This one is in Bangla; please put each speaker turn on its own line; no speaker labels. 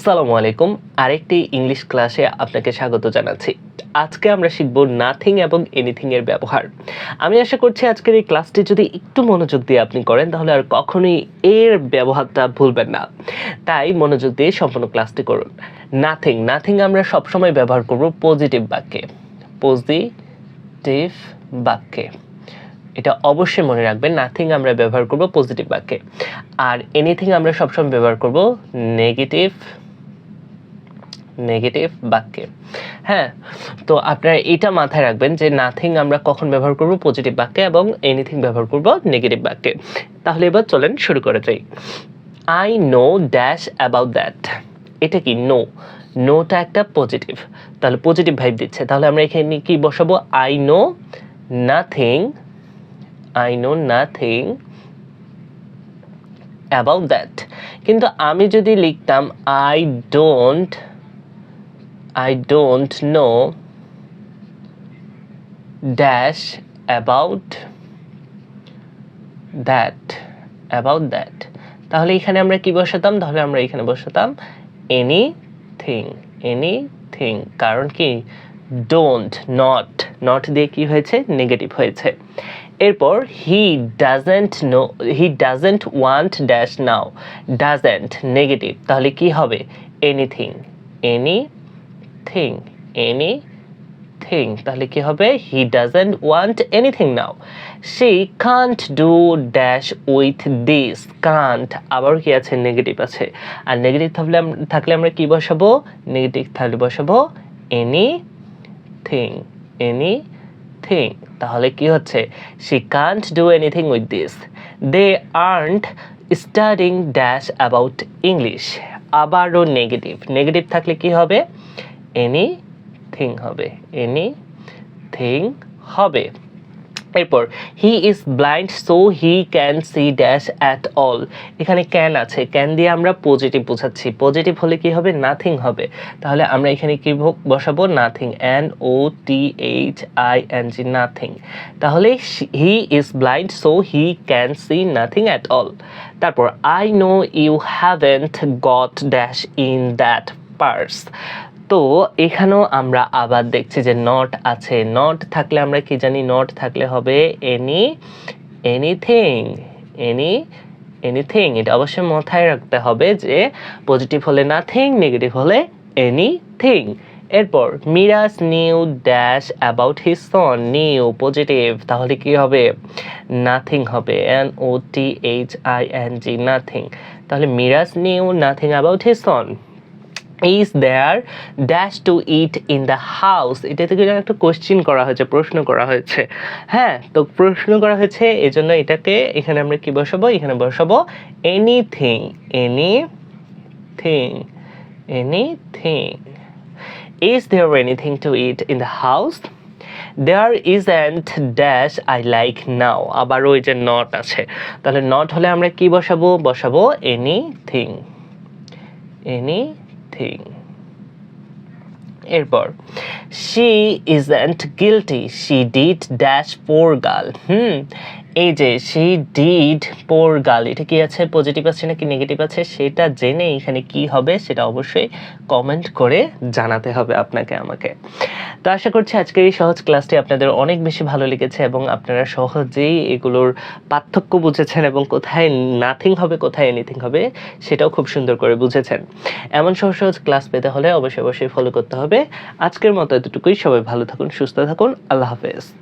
আসসালামু আলাইকুম। আরেকটি ইংলিশ ক্লাসে আপনাকে স্বাগত জানাচ্ছি। আজকে আমরা শিখব নাথিং এবং এনিথিং এর ব্যবহার। আমি আশা করছি আজকের এই ক্লাসটি যদি একটু মনোযোগ দিয়ে আপনি করেন, তাহলে আর কখনোই এর ব্যবহারটা ভুলবেন না। তাই মনোযোগ দিয়ে সম্পূর্ণ ক্লাসটি করুন। নাথিং নাথিং আমরা সবসময় ব্যবহার করব পজিটিভ বাক্যে। পজিটিভ বাক্যে। এটা অবশ্যই মনে রাখবেন নাথিং আমরা ব্যবহার করব পজিটিভ বাক্যে। আর এনিথিং আমরা সবসময় ব্যবহার করব নেগেটিভ নেগেটিভ বাক্যে। হ্যাঁ তো আপনারা এটা মাথায় রাখবেন যে নাথিং আমরা কখন ব্যবহার করব? পজিটিভ বাক্যে এবং এনিথিং ব্যবহার করব নেগেটিভ বাক্যে। তাহলে এবার চলেন শুরু করে যাই। I know dash about that এটা কি? নো নোটা একটা পজিটিভ তাহলে পজিটিভ ভাইব দিচ্ছে। তাহলে আমরা এখানে কি বসাবো? I know nothing I know nothing about that কিন্তু আমি যদি লিখতাম I don't I don't know dash about that about that তাহলে এখানে আমরা কি বসাতাম? তাহলে আমরা এখানে বসাতাম এনিথিং এনিথিং কারণ কি? ডোন্ট নট নট দিয়ে কি হয়েছে? নেগেটিভ হয়েছে। এরপর he doesn't know he doesn't want dash now doesn't negative তাহলে কি হবে? এনিথিং এনিথিং এনি থিং তাহলে কি হবে? He doesn't want anything now she can't do dash with this can't আবার কি আছে? নেগেটিভ আছে। আর নেগেটিভ থাকলে থাকলে আমরা কি বসাবো? নেগেটিভ থাকলে বসাবো এনি থিং এনি থিং তাহলে কি হচ্ছে? She can't do anything with this they aren't studying dash about English আবারও নেগেটিভ নেগেটিভ থাকলে কি হবে? এনি থিং হবে এনি থিং হবে। এরপর he is blind so he can see dash at all এখানে ক্যান আছে ক্যান দিয়ে আমরা পজিটিভ বোঝাচ্ছি। পজিটিভ হলে কি হবে? নাথিং হবে। তাহলে আমরা এখানে কি বসাবো? Nothing N O T H I N G nothing তাহলে he is blind so he can see nothing at all তারপর I know you haven't got dash in that purse তো এখানেও আমরা আবার দেখছি যে নট আছে। নট থাকলে আমরা কি জানি? নট থাকলে হবে এনি এনিথিং এনি এনিথিং এটা অবশ্যই মাথায় রাখতে হবে যে পজিটিভ হলে নাথিং নেগেটিভ হলে এনিথিং এরপর Mrs knew dash about his son knew positive তাহলে কি হবে? নাথিং হবে। N O T H I N G nothing তাহলে Mrs knew nothing about his son is there dash to eat in the house এটা থেকে যেন একটা কোশ্চিন করা হয়েছে, প্রশ্ন করা হয়েছে। হ্যাঁ তো প্রশ্ন করা হয়েছে এই জন্য এটাকে এখানে আমরা কি বসাবো? এখানে বসাবো anything anything anything is there anything to eat in the house there is and dash I like now আবার ওই যে নট আছে। তাহলে নট হলে আমরা কি বসাবো? বসাবো এনিথিং এনিথিং এরপর she isn't guilty she did dash poor girl hmm এই যে শি ডিড পোর গার্ল এটা কি আছে? পজিটিভ আছে নাকি নেগেটিভ আছে? সেটা জেনে এখানে কি হবে সেটা অবশ্যই কমেন্ট করে জানাতে হবে আপনাকে আমাকে। তো আশা করছি আজকের এই সহজ ক্লাসটি আপনাদের অনেক বেশি ভালো লেগেছে এবং আপনারা সহজেই এগুলোর পার্থক্য বুঝেছেন এবং কোথায় নাথিং হবে, কোথায় এনিথিং হবে সেটাও খুব সুন্দর করে বুঝেছেন। এমন সহজ সহজ ক্লাস পেতে হলে অবশ্যই অবশ্যই ফলো করতে হবে। আজকের মতো এতটুকুই। সবাই ভালো থাকুন, সুস্থ থাকুন। আল্লাহ হাফেজ।